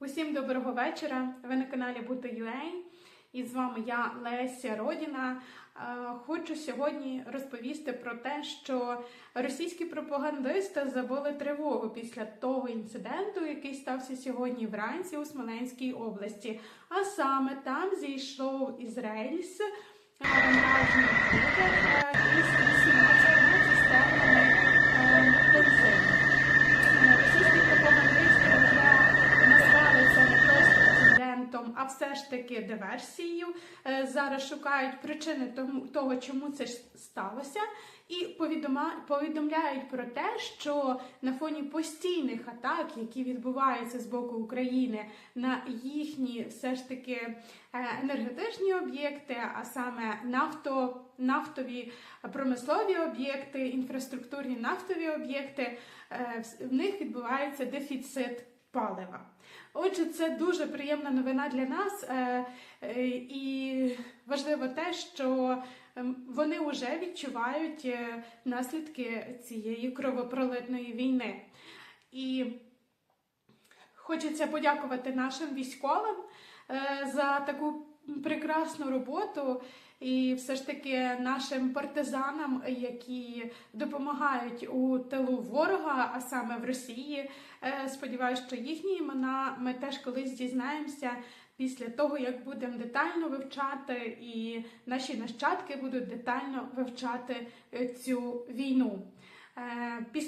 Усім доброго вечора. Ви на каналі Буто.ua і з вами я Леся Родіна. Е, Хочу сьогодні розповісти про те, що російські пропагандисти забули тривогу після того інциденту, який стався сьогодні вранці у Смоленській області. А саме там зійшов із рельс е, вантажний а все ж таки диверсією. Е, Зараз шукають причини того, чому це ж сталося, і повідомляють про те, що на фоні постійних атак, які відбуваються з боку України на їхні все ж таки е, енергетичні об'єкти, а саме нафто, нафтові промислові об'єкти, інфраструктурні нафтові об'єкти, е, в- в них відбувається дефіцит палива. Отже, це дуже приємна новина для нас, е, е, і важливо те, що ем, вони вже відчувають е, наслідки цієї кровопролитної війни. І хочеться подякувати нашим військовим е, за таку прекрасну роботу. І все ж таки нашим партизанам, які допомагають у тилу ворога, а саме в Росії. Е, Сподіваюсь, що їхні імена ми теж колись дізнаємося після того, як будемо детально вивчати, і наші нащадки будуть детально вивчати е, цю війну. Після